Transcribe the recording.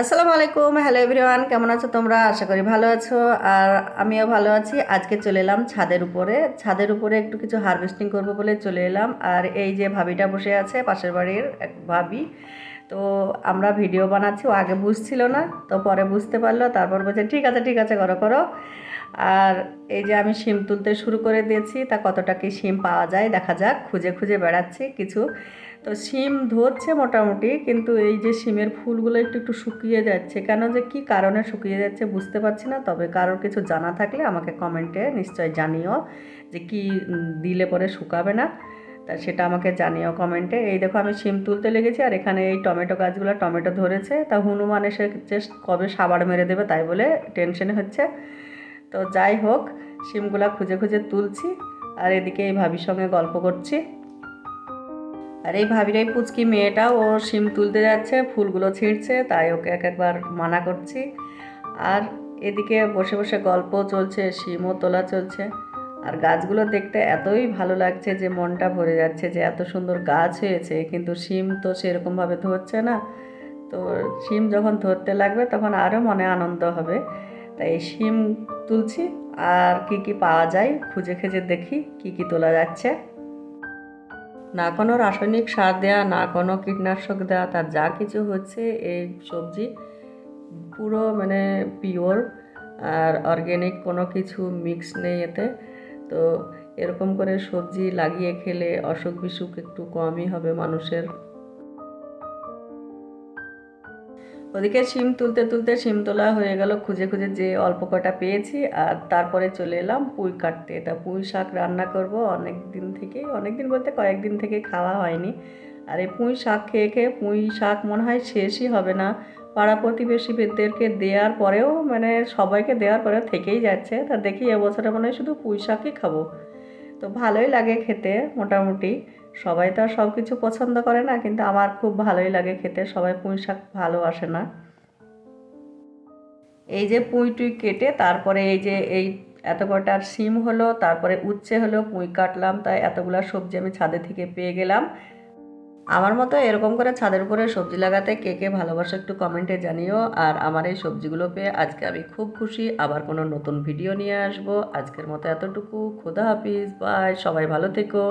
আসসালামু আলাইকুম, hello everyone, কেমন আছো তোমরা? আশা করি ভালো আছো। আর আমিও ভালো আছি। আজকে চলে এলাম ছাদের উপরে। ছাদের উপরে একটু কিছু হারভেস্টিং করব বলে চলে এলাম। আর এই যে ভাবিটা বসে আছে, পাশের বাড়ির এক ভাবি। তো আমরা ভিডিও বানাচ্ছি, ও আগে বুঝছিল না, তো পরে বুঝতে পারল, তারপর বলছে, ঠিক আছে ঠিক আছে, করো করো। আর এই যে আমি সিম তুলতে শুরু করে দিয়েছি, তা কতটা কি সিম পাওয়া যায়, দেখা যাক, খুঁজে খুঁজে বেড়াচ্ছি কিছু। তো সিম ধরছে মোটামুটি, কিন্তু এই যে সিমের ফুলগুলো একটু একটু শুকিয়ে যাচ্ছে, কেন যে কি কারণে শুকিয়ে যাচ্ছে বুঝতে পারছি না, তবে কারোর কিছু জানা থাকলে আমাকে কমেন্টে নিশ্চয় জানিও যে কি দিলে পরে শুকাবে না। তা সেটা আমাকে জানিও কমেন্টে। এই দেখো আমি শিম তুলতে লেগেছি আর এখানে এই টমেটো গাছগুলো টমেটো ধরেছে। তা হনুমান এসে যে কবে সাবার মেরে দেবে তাই বলে টেনশন হচ্ছে। তো যাই হোক, শিমগুলা খুঁজে খুঁজে তুলছি আর এদিকে এই ভাবির সঙ্গে গল্প করছি। আর এই ভাবির এই পুচকি মেয়েটা, ও শিম তুলতে যাচ্ছে, ফুলগুলো ছিঁড়ছে, তাই ওকে এক একবার মানা করছি। আর এদিকে বসে বসে গল্প চলছে, শিমও তোলা চলছে। আর গাছগুলো দেখতে এতই ভালো লাগছে যে মনটা ভরে যাচ্ছে যে এত সুন্দর গাছ হয়েছে, কিন্তু শিম তো সেরকমভাবে ধরছে না। তো শিম যখন ধরতে লাগবে তখন আরও মনে আনন্দ হবে। তাই শিম তুলছি, আর কি কি পাওয়া যায় খুঁজে খুঁজে দেখি কি কি তোলা যাচ্ছে। না কোনো রাসায়নিক সার দেয়া, না কোনো কীটনাশক দেওয়া তার যা কিছু হচ্ছে এই সবজি পুরো মানে পিওর আর অর্গ্যানিক কোনো কিছু মিক্স নেই এতে। তো এরকম করে সবজি লাগিয়ে খেলে অসুখ বিসুখ একটু কমই হবে মানুষের। ওদিকে সিম তুলতে তুলতে সিম তোলা হয়ে গেল। খুঁজে খুঁজে যে অল্প কটা পেয়েছি আর তারপরে চলে এলাম পুঁই কাটতে। তা পুঁই শাক রান্না করব অনেক দিন থেকেই, অনেক দিন বলতে কয়েকদিন থেকে খাওয়া হয়নি। আর এই পুঁই শাক খেয়ে খেয়ে পুঁই শাক মনে হয় শেষই হবে না। পাড়া প্রতিবেশীদেরকে দেওয়ার পরেও মানে সবাইকে দেওয়ার পরেও থেকেই যাচ্ছে। তা দেখি এবছরে মনে হয় শুধু পুঁই শাকই খাব। তো ভালোই লাগে খেতে মোটামুটি। সবাই তো আর সব কিছু পছন্দ করে না, কিন্তু আমার খুব ভালোই লাগে খেতে। সবাই পুঁই শাক ভালোবাসে না। এই যে পুঁই টুই কেটে, তারপরে এই যে এই এত কটার সিম হলো, তারপরে উচ্ছে হলো, পুঁই কাটলাম, তাই এতগুলা সবজি আমি ছাদে থেকে পেয়ে গেলাম। আমার মতো এরকম করে ছাদের উপরে সবজি লাগাতে কে কে ভালোবাসো একটু কমেন্টে জানিও। আর আমার এই সবজিগুলো পেয়ে আজকে আমি খুব খুশি। আবার কোনো নতুন ভিডিও নিয়ে আসব। আজকের মতো এতটুকু। খোদা হাফিজ। বাই সবাই ভালো থেকো।